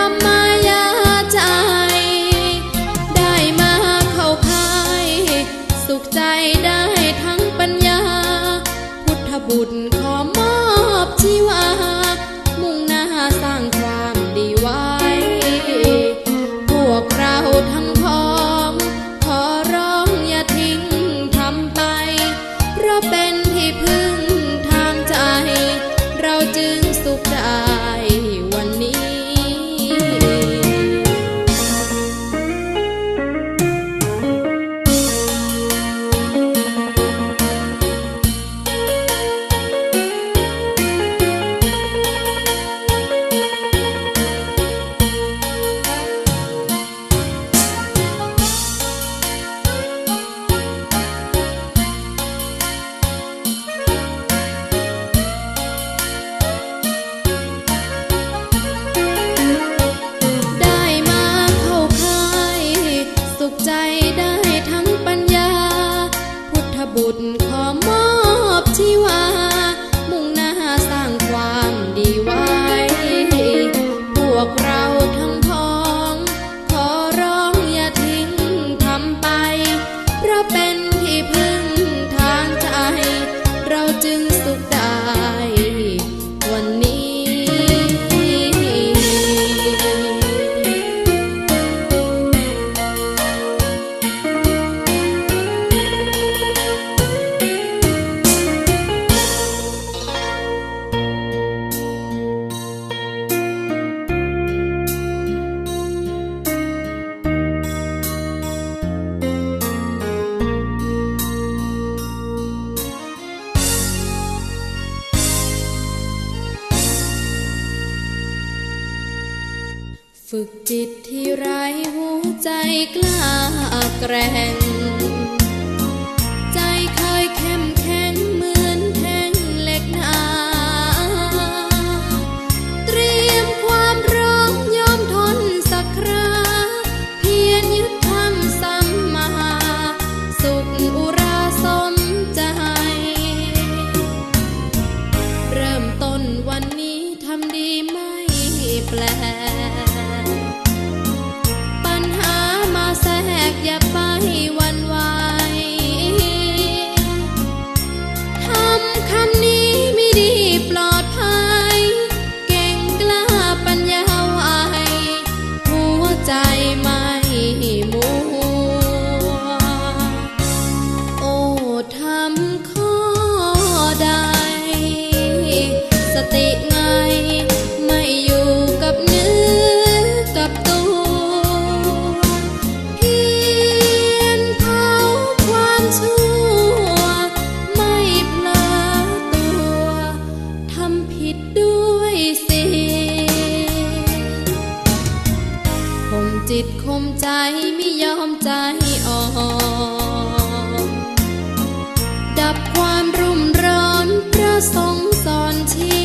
mamá. ฝึกจิตที่ไร้หัวใจกล้าแกร่ง ไม่ยอมใจอ่อนดับความรุ่มร้อนพระสงสอนที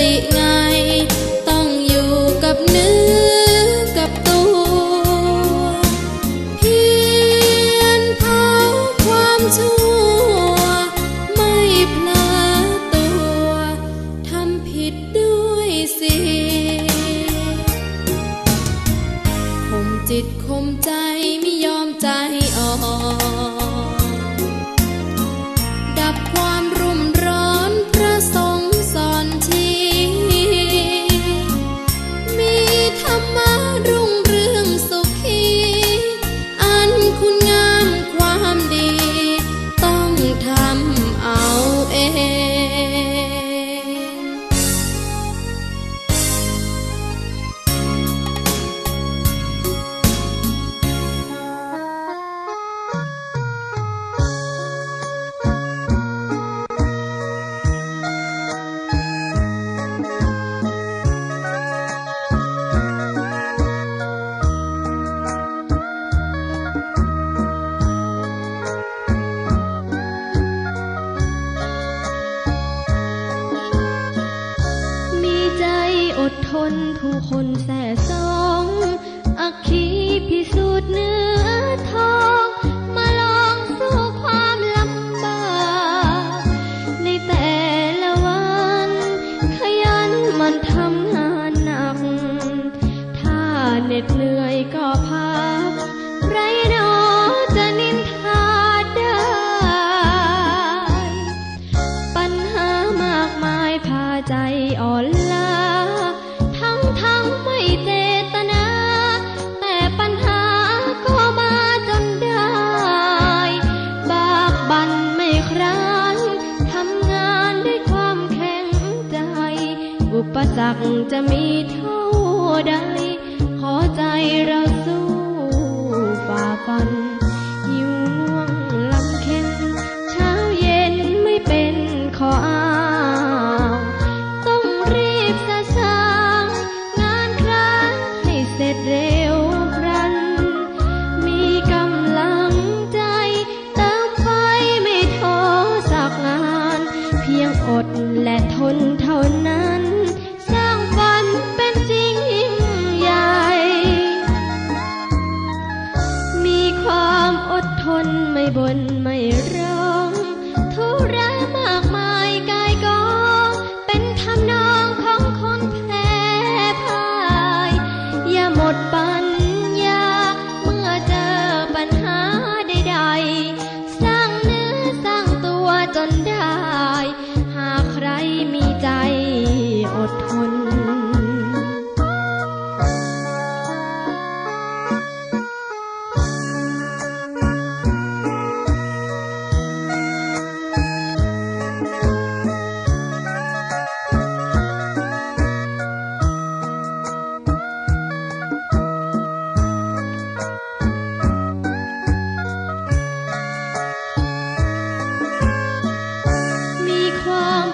ติไง ต้องอยู่กับเนื้อกับตัวเพียนเผาความชั่ว ไม่เพลอตัว ทำผิดด้วยสิข่มจิตข่มใจไม่ยอมใจอ่อน อดทนผู้คนแส่สองอักขีพิสูจน์เนื้อทอง มาลองสู้ความลำบากในแต่ละวัน ขยันมันทำงานหนัก ถ้าเหน็ดเหนื่อยก็พัก กจะมีเท่าใด ขอใจเราสู้ฝ่าฟันหิวง่วงลำเค็นเช้าเย็นไม่เป็นขอ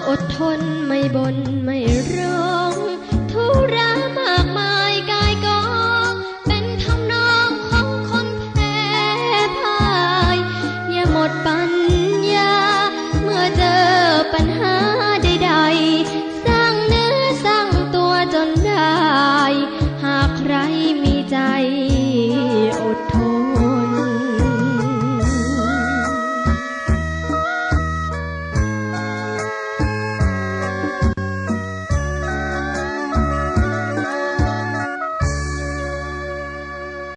อดทนไม่บนไม่รอ